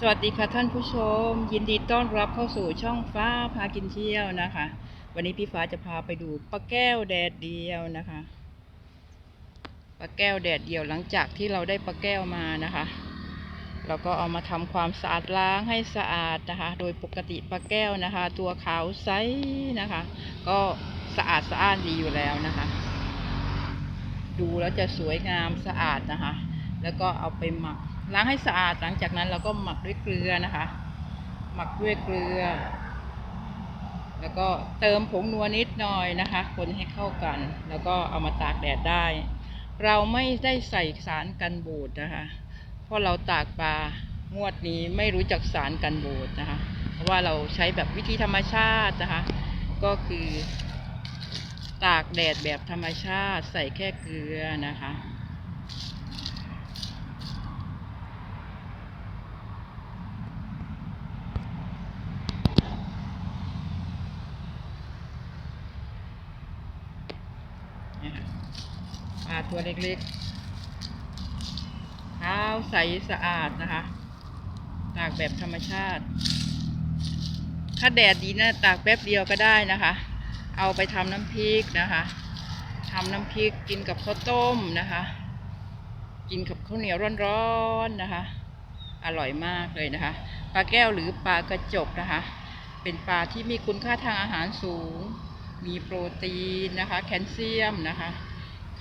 สวัสดีค่ะท่านผู้ชม ยินดีต้อนรับเข้าสู่ช่องฟ้าพากินเที่ยวนะคะ วันนี้พี่ฟ้าจะพาไปดูปลาแก้วแดดเดียวนะคะปลาแก้วแดดเดียวหลังจากที่เราได้ปลาแก้วมานะคะ เราก็เอามาทำความสะอาดล้างให้สะอาดนะคะ โดยปกติปลาแก้วนะคะ ตัวขาวใสนะคะ ก็สะอาดสะอ้านดีอยู่แล้วนะคะ ดูแล้วจะสวยงามสะอาดนะคะ แล้วก็เอาไปหมัก ล้างให้สะอาดหลังจากนั้นเราก็หมักด้วยเกลือนะคะ หมักด้วยเกลือ แล้วก็เติมผงนัวนิดหน่อยนะคะ คนให้เข้ากัน แล้วก็เอามาตากแดดได้ เราไม่ได้ใส่สารกันบูดนะคะ เพราะเราตากปลางวดนี้ไม่รู้จักสารกันบูดนะคะ เพราะว่าเราใช้แบบวิธีธรรมชาตินะคะ ก็คือตากแดดแบบธรรมชาติใส่แค่เกลือนะคะ เนี่ยค่ะปลาตัวเล็กๆขาใสสะอาดนะคะ ตากแบบธรรมชาติ ถ้าแดดดีนะตากแป๊บเดียวก็ได้นะคะ เอาไปทำน้ำพริกนะคะทำน้ำพริกกินกับข้าวต้มนะคะ กินกับข้าวเหนียวร้อนๆนะคะ อร่อยมากเลยนะคะ ปลาแก้วหรือปลากระจกนะคะ เป็นปลาที่มีคุณค่าทางอาหารสูง มีโปรตีนนะคะ แคลเซียมนะคะ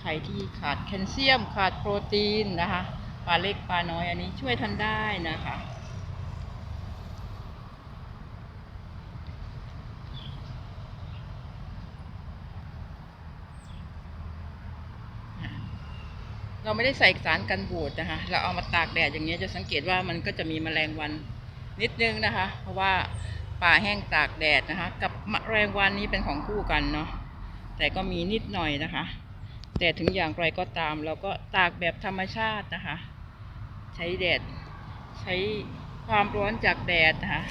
รที่ขาดแคลเซียม ขาดโปรตีนนะคะปลาเล็กปลาน้อยอันนี้ช่วยท่านได้นะคะ เราไม่ได้ใส่สารกันบูดนะคะ เราเอามาตากแดดอย่างเงี้ยจะสังเกตว่ามันก็จะมีแมลงวันนิดนึงนะคะ เพราะว่าป่าแห้งตากแดดนะคะ กับแมลงวันนี้เป็นของคู่กันเนาะแต่ก็มีนิดหน่อยนะคะ แต่ถึงอย่างไรก็ตามเราก็ตากแบบธรรมชาตินะคะ ใช้แดด ใช้ความร้อนจากแดดนะคะ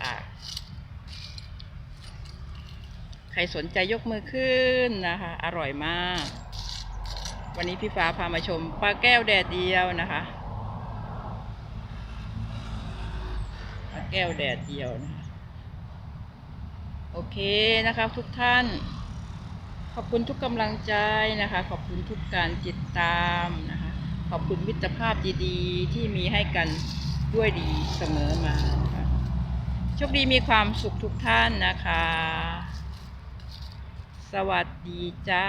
ตากใครสนใจยกมือขึ้นนะคะ อร่อยมาก วันนี้พี่ฟ้าพามาชมปลาแก้วแดดเดียวนะคะปลาแก้วแดดเดียวนะคะโอเคนะคะทุกท่าน ขอบคุณทุกกำลังใจนะคะ ขอบคุณทุกการติดตามนะคะ ขอบคุณมิตรภาพดีๆ ที่มีให้กันด้วยดีเสมอมานะคะโชคดีมีความสุขทุกท่านนะคะ สวัสดีจ้า